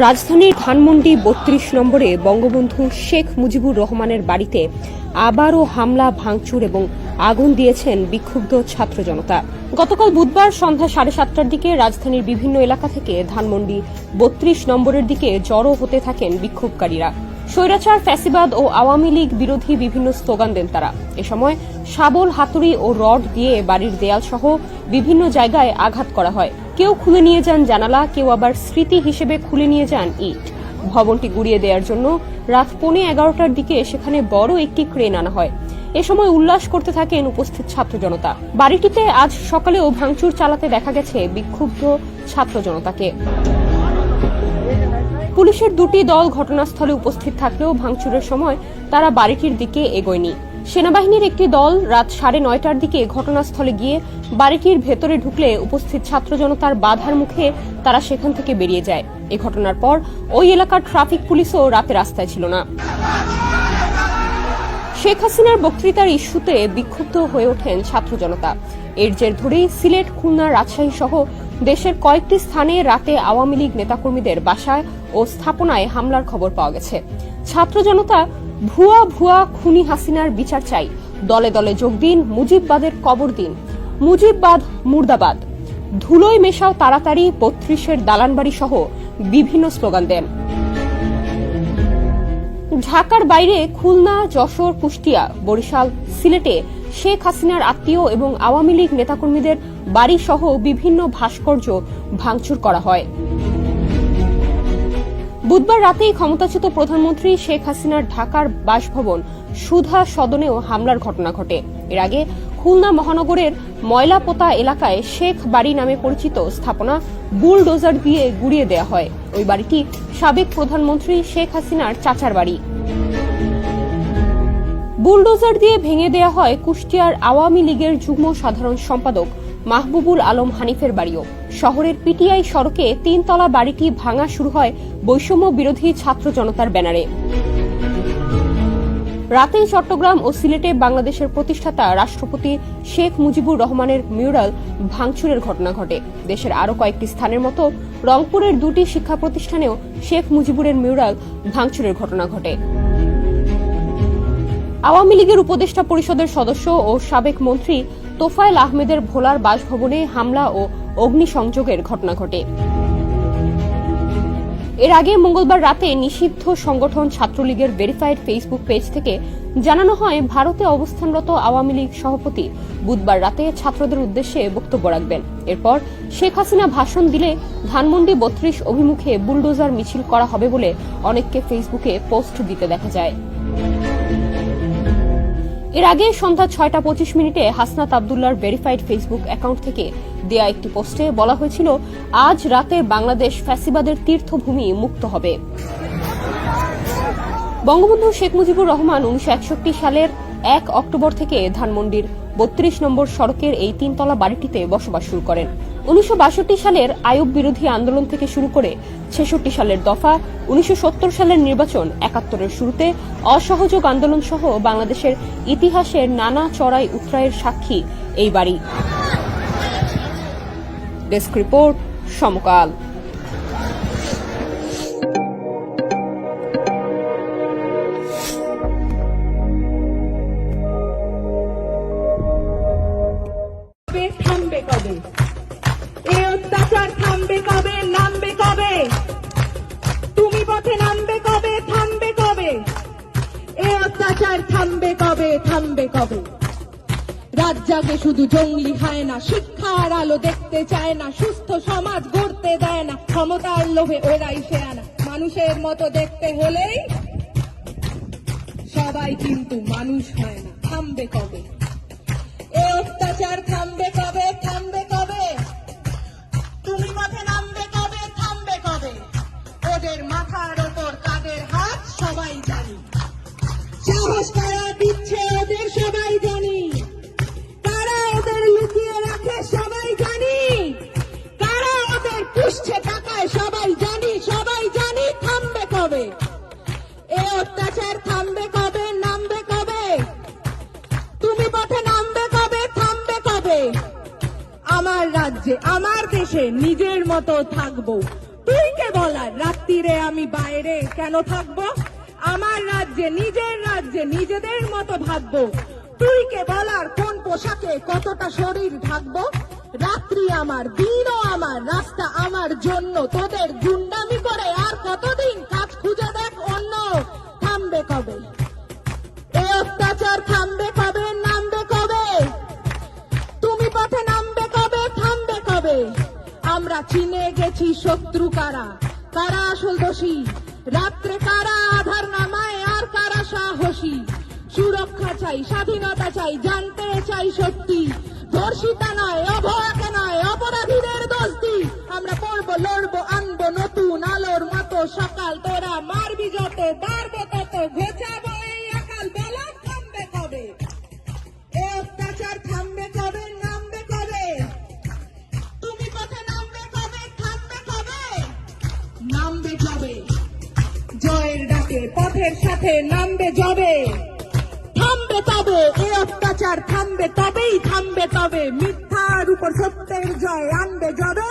রাজধানীর ধানমন্ডি বত্রিশ নম্বরে বঙ্গবন্ধু শেখ মুজিবুর রহমানের বাড়িতে আবারও হামলা, ভাঙচুর এবং আগুন দিয়েছেন বিক্ষুব্ধ ছাত্র জনতা। গতকাল বুধবার সন্ধ্যা সাড়ে সাতটার দিকে রাজধানীর বিভিন্ন এলাকা থেকে ধানমন্ডি বত্রিশ নম্বরের দিকে জড়ো হতে থাকেন বিক্ষোভকারীরা। স্বৈরাচার, ফ্যাসিবাদ ও আওয়ামী লীগ বিরোধী বিভিন্ন স্লোগান দেন তারা। এ সময় শাবল, হাতুড়ি ও রড দিয়ে বাড়ির দেয়াল সহ বিভিন্ন জায়গায় আঘাত করা হয়। কেউ খুলে নিয়ে যান জানালা, কেউ আবার স্মৃতি হিসেবে খুলে নিয়ে যান ইট। ভবনটি গুড়িয়ে দেওয়ার জন্য রাত পৌনে এগারোটার দিকে সেখানে বড় একটি ক্রেন আনা হয়। এ সময় উল্লাস করতে থাকেন উপস্থিত ছাত্র জনতা। বাড়িটিতে আজ সকালেও ভাঙচুর চালাতে দেখা গেছে বিক্ষুব্ধ ছাত্র জনতাকে। পুলিশের দুটি দল ঘটনাস্থলে উপস্থিত থাকলেও ভাঙচুরের সময় তারা বাড়িটির দিকে এগোয়নি। সেনাবাহিনীর একটি দল রাত সাড়ে নয়টার দিকে ঘটনাস্থলে গিয়ে বাড়িটির ভেতরে ঢুকলে উপস্থিত ছাত্র জনতার বাধার মুখে তারা সেখান থেকে বেরিয়ে যায়। এ ঘটনার পর ওই এলাকার ট্রাফিক পুলিশও রাতে রাস্তায় ছিল না। শেখ হাসিনার বক্তৃতার ইস্যুতে বিক্ষুব্ধ হয়ে ওঠেন ছাত্র জনতা। এর জের ধরেই সিলেট, খুলনা, রাজশাহী সহ দেশের কয়েকটি স্থানে রাতে আওয়ামী লীগ নেতাকর্মীদের বাসায় ও স্থাপনায় হামলার খবর পাওয়া গেছে। ছাত্র জনতা ভুয়া ভুয়া খুনি হাসিনার বিচার চাই। দলে দলে যোগ দিন, মুজিববাদের কবর দিন। মুজিববাদ, মুর্দাবাদ। ধুলোয় মেশাও তাড়াতাড়ি বত্রিশের দালানবাড়ি সহ বিভিন্ন স্লোগান দেন। ঢাকার বাইরে খুলনা, যশোর, কুষ্টিয়া, বরিশাল, সিলেটে শেখ হাসিনার আত্মীয় এবং আওয়ামী লীগ নেতাকর্মীদের বাড়ি সহ বিভিন্ন ভাস্কর্য ভাঙচুর করা হয়। বুধবার রাতেই ক্ষমতাচ্যুত প্রধানমন্ত্রী শেখ হাসিনার ঢাকার বাসভবন সুধা সদনেও হামলার ঘটনা ঘটে। এর আগে খুলনা মহানগরের ময়লাপোতা এলাকায় শেখ বাড়ি নামে পরিচিত স্থাপনা বুলডোজার দিয়ে গুড়িয়ে দেওয়া হয়। ওই বাড়িটি সাবেক প্রধানমন্ত্রী শেখ হাসিনার চাচার বাড়ি। বুলডোজার দিয়ে ভেঙে দেওয়া হয় কুষ্টিয়ার আওয়ামী লীগের যুগ্ম সাধারণ সম্পাদক মাহবুবুল আলম হানিফের বাড়িও। শহরের পিটিআই সড়কে তিনতলা বাড়িটি ভাঙা শুরু হয় বৈষম্য বিরোধী ছাত্র জনতার ব্যানারে। রাতেই চট্টগ্রাম ও সিলেটে বাংলাদেশের প্রতিষ্ঠাতা রাষ্ট্রপতি শেখ মুজিবুর রহমানের মিউরাল ভাঙচুরের ঘটনা ঘটে। দেশের আরও কয়েকটি স্থানের মতো রংপুরের দুটি শিক্ষা প্রতিষ্ঠানেও শেখ মুজিবুরের মিউরাল ভাঙচুরের ঘটনা ঘটে। আওয়ামী লীগের উপদেষ্টা পরিষদের সদস্য ও সাবেক মন্ত্রী তোফায়েল আহমেদের ভোলার বাসভবনে হামলা ও অগ্নিসংযোগের ঘটনা ঘটে। এর আগে মঙ্গলবার রাতে নিষিদ্ধ সংগঠন ছাত্রলীগের ভেরিফাইড ফেসবুক পেজ থেকে জানানো হয়, ভারতে অবস্থানরত আওয়ামী লীগ সভাপতি বুধবার রাতে ছাত্রদের উদ্দেশ্যে বক্তব্য রাখবেন। এরপর শেখ হাসিনা ভাষণ দিলে ধানমন্ডি বত্রিশ অভিমুখে বুলডোজার মিছিল করা হবে বলে অনেককে ফেসবুকে পোস্ট দিতে দেখা যায়। এর আগে সন্ধ্যা ছয়টা পঁচিশ মিনিটে হাসনাত আবদুল্লার ভেরিফাইড ফেসবুক অ্যাকাউন্ট থেকে দেয়া একটি পোস্টে বলা হয়েছিল, আজ রাতে বাংলাদেশ ফ্যাসিবাদের তীর্থভূমি মুক্ত হবে। বঙ্গবন্ধু শেখ মুজিবুর রহমান উনিশশো একষট্টি সালের এক অক্টোবর থেকে ধানমন্ডির বত্রিশ নম্বর সড়কের এই তিনতলা বাড়িটিতে বসবাস শুরু করেন। উনিশশো বাষট্টি সালের আয়ুব বিরোধী আন্দোলন থেকে শুরু করে ছেষট্টি সালের দফা, উনিশশো সত্তর সালের নির্বাচন একাত্তরের শুরুতে অসহযোগ আন্দোলন সহ বাংলাদেশের ইতিহাসের নানা চড়াই উত্রায়ের সাক্ষী এই বাড়ি। Desk report Samakal. থামবে থামবে কবে? রাত জাগে শুধু জঙ্গলি হয় না, শিক্ষার আলো দেখতে চায় না, সুস্থ সমাজ গড়তে দেয় না, ক্ষমতার লোভে ওরাই সে আনা। মানুষের মতো দেখতে হলেই সবাই কিন্তু মানুষ হয় না। থামবে কবে? অত্যাচার থামবে কবে, নামবে কবে? তুমি পথে নামবে কবে, থামবে কবে? আমার রাজ্যে, আমার দেশে নিজের মতো থাকব। তুই কে বলার? রাত্রিরে আমি বাইরে কেন থাকব? আমার রাজ্যে, নিজের রাজ্যে নিজেদের মতো ভাববো। তুই কে বলার? কোন পোশাকে কতটা শরীর ঢাকবো? রাত্রি আমার, দিনও আমার, রাস্তা আমার জন্য তোদের গুন্ডামি পথে নামবে কবে, থামবে কবে? আমরা চিনে গেছি শত্রু কারা? কারা আসল দোষী? রাত্রে কারা আধার নামায় আর কারা সাহসী? সুরক্ষা চাই, স্বাধীনতা চাই, জানতে চাই সত্যি ধর্ষিতা নয়, অভয়াকে নয়, অপরাধীদের দোষী আমরা পড়ব, লড়বো, আনব নতুন আলোর মতো সকাল, তোরা মারবি যত বাড়বো কবে জয়ের ডাকে পথের সাথে নামবে যাবে থামবে তবে, এ অত্যাচার থামবে তবেই, থামবে তবে। মিথ্যার উপর সত্যের জয় আনবে যবে